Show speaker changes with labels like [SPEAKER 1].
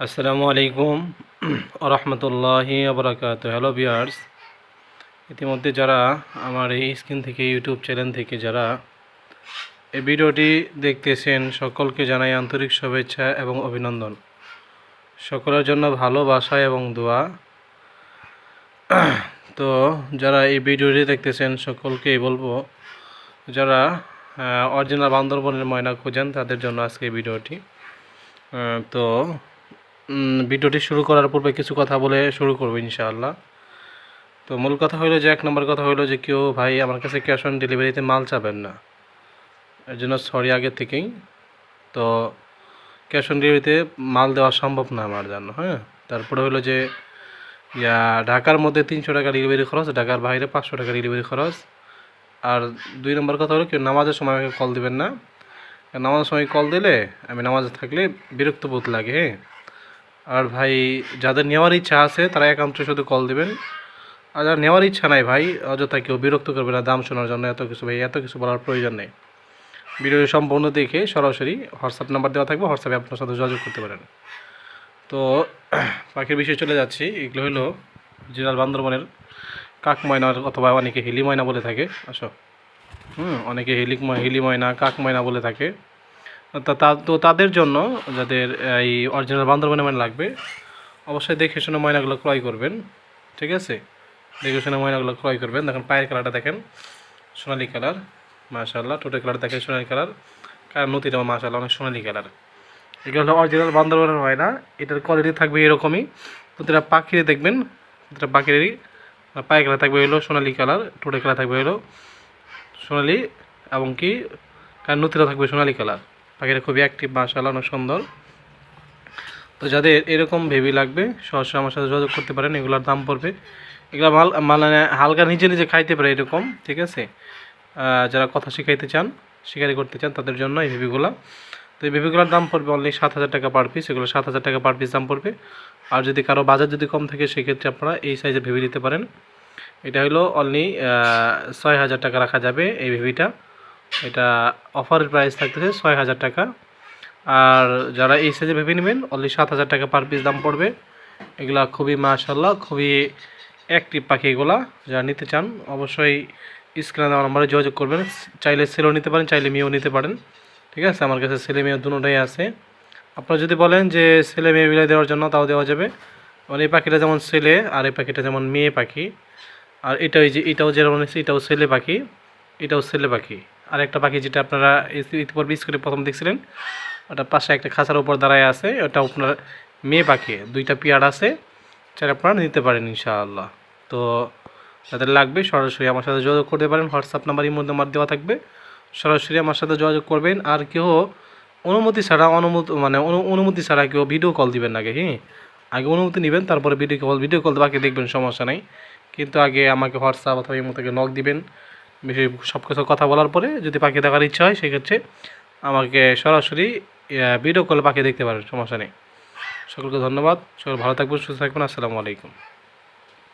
[SPEAKER 1] আসসালামু আলাইকুম রহমতুল্লাহি আবরাকাত হ্যালো বিয়ার্স ইতিমধ্যে যারা আমার এই স্ক্রিন থেকে, ইউটিউব চ্যানেল থেকে যারা এই ভিডিওটি দেখতেছেন, সকলকে জানাই আন্তরিক শুভেচ্ছা এবং অভিনন্দন। সকলের জন্য ভালোবাসা এবং দোয়া। তো যারা এই ভিডিওটি দেখতেছেন, সকলকেই বলব, যারা অরিজিনাল বান্দরবনের ময়না খোঁজেন, তাদের জন্য আজকে এই ভিডিওটি। তো ভিডিওটি শুরু করার পূর্বে কিছু কথা বলে শুরু করব ইনশাআল্লাহ। তো মূল কথা হলো যে, এক নম্বর কথা হলো যে, কেউ ভাই আমার কাছে ক্যাশ অন ডেলিভারিতে মাল চাবেন না। এর জন্য সরি আগে থেকেই। তো ক্যাশ অন ডেলিভারিতে মাল দেওয়া সম্ভব না আমার জন্য হ্যাঁ? তারপরে হলো যে, ইয়া, ঢাকার মধ্যে তিনশো টাকা ডেলিভারি খরচ, ঢাকার বাইরে পাঁচশো টাকা ডেলিভারি খরচ। আর দুই নম্বর কথা হলো কেউ নামাজের সময় আমাকে কল দিবেন না। নামাজের সময় কল দিলে আমি নামাজে থাকলে বিরক্ত বোধ লাগে হ্যাঁ? আর ভাই, যাদের নেওয়ার ইচ্ছা আছে, তারা একান্ত শুধু কল দিবেন। আর যারা নেওয়ার ইচ্ছা নাই ভাই, অযথা কেউ বিরক্ত করবে না, দাম শোনার জন্য এত কিছু ভাই, এত কিছু বলার প্রয়োজন নেই। ভিডিও সম্পূর্ণ দেখে সরাসরি হোয়াটসঅ্যাপ নাম্বার দেওয়া থাকবে হোয়াটসঅ্যাপে আপনার সাথে যোগাযোগ করতে পারেন। তো, পাখির বিষয়ে চলে যাচ্ছি। এগুলো হলো জিরাল বান্দরবনের কাক ময়নার অথবা অনেকে হিলি ময়না বলে থাকে। আসো। হুম, অনেকে ময়- হিলি ময়না কাক ময়না বলে থাকে। তা তাদের জন্য যাদের এই অরিজিনাল বান্দরবনে ময়না লাগবে, অবশ্যই দেখে শুনে ময়নাগুলো ক্রয় করবেন, ঠিক আছে? দেখে শুনে ময়নাগুলো ক্রয় করবেন। দেখেন পায়ের কালারটা দেখেন, সোনালি কালার মাশাল্লাহ টোটো কালার দেখেন সোনালি কালার কার নতিটা মাশাল্লাহ অনেক সোনালি কালার এগুলো হলো অরিজিনাল বান্দরবনের ময়না, এটার কোয়ালিটি থাকবে এরকমই। প্রতিটা পাখিরে দেখবেন, প্রতিটা পাখিরই, পায়ের কালার থাকবে হলো সোনালি কালার টোটো কালার থাকবে হলো সোনালি, এবং কি কার নতিটা থাকবে সোনালি কালার পাখিটা খুবই অ্যাক্টিভ মাশাআল্লাহ, অনেক সুন্দর। তো যাদের এরকম ভেবি লাগবে সরাসরি আমার সাথে যোগাযোগ করতে পারেন, এগুলোর দাম পড়বে। এগুলো মাল মানে হালকা নিজে নিজে খাইতে পারে এরকম, ঠিক আছে? যারা কথা শিখাইতে চান, শিকারি করতে চান, তাদের জন্য এই ভেবিগুলো তো এই ভেবিগুলোর দাম পড়বে অনলি সাত হাজার টাকা পার পিস এগুলো সাত হাজার টাকা পার পিস দাম পড়বে। আর যদি কারও বাজার যদি কম থাকে, সেক্ষেত্রে আপনারা এই সাইজে ভেবি দিতে পারেন। এটা হলো অনলি ছয় হাজার টাকা রাখা যাবে এই ভেবিটা এটা অফারের প্রাইস থাকতেছে ছয় হাজার টাকা। আর যারা এই সাইজে ভেবে নেবেন অনলি সাত হাজার টাকা পার পিস দাম পড়বে। এগুলা খুবই মাশাল্লাহ খুবই অ্যাক্টিভ পাখি এগুলা। যারা নিতে চান, অবশ্যই স্ক্রিনে দেওয়া নাম্বারে যোগাযোগ করবেন। চাইলে ছেলেও নিতে পারেন, চাইলে মেয়েও নিতে পারেন। ঠিক আছে? আমার কাছে ছেলে মেয়ে দুটোটাই আছে। আপনারা যদি বলেন যে ছেলে মেয়ে বিলাই দেওয়ার জন্য, তাও দেওয়া যাবে। মানে এই পাখিটা যেমন ছেলে, আর এই পাখিটা যেমন মেয়ে পাখি। আর এটা ওই যে, এটাও যেমন এটাও ছেলে পাখি। এটাও ছেলে পাখি। আর একটা পাখি যেটা আপনারা ইতি- ইতিপূর্বে স্কুলে প্রথম দেখছিলেন, ওটা পাশে একটা খাঁচার উপর দাঁড়ায় আছে, ওটা আপনার মেয়ে পাখি, দুইটা পেয়ার আছে সেটা আপনারা নিতে পারেন ইনশাআল্লাহ। তো যাদের লাগবে সরাসরি আমার সাথে যোগাযোগ করতে পারেন, হোয়াটসঅ্যাপ নাম্বার ইমোর নাম্বার দেওয়া থাকবে, সরাসরি আমার সাথে যোগাযোগ করবেন, আর কেউ অনুমতি ছাড়া অনুমতি মানে অনু- অনুমতি ছাড়া কেউ ভিডিও কল দিবেন আগে হ্যাঁ? আগে অনুমতি নেবেন, তারপরে ভিডিও কল ভিডিও কল বাকি দেখবেন, সমস্যা নাই। কিন্তু আগে আমাকে হোয়াটসঅ্যাপ অথবা ইমো থেকে নক দিবেন বেশি সব কিছু কথা বলার পরে যদি পাখি দেখার ইচ্ছা হয়, সেক্ষেত্রে আমাকে সরাসরি ভিডিও কলে পাখি দেখতে পারেন, সমস্যা নেই। সকলকে ধন্যবাদ। সকল ভালো থাকবেন, সুস্থ থাকবেন। আসসালামু আলাইকুম।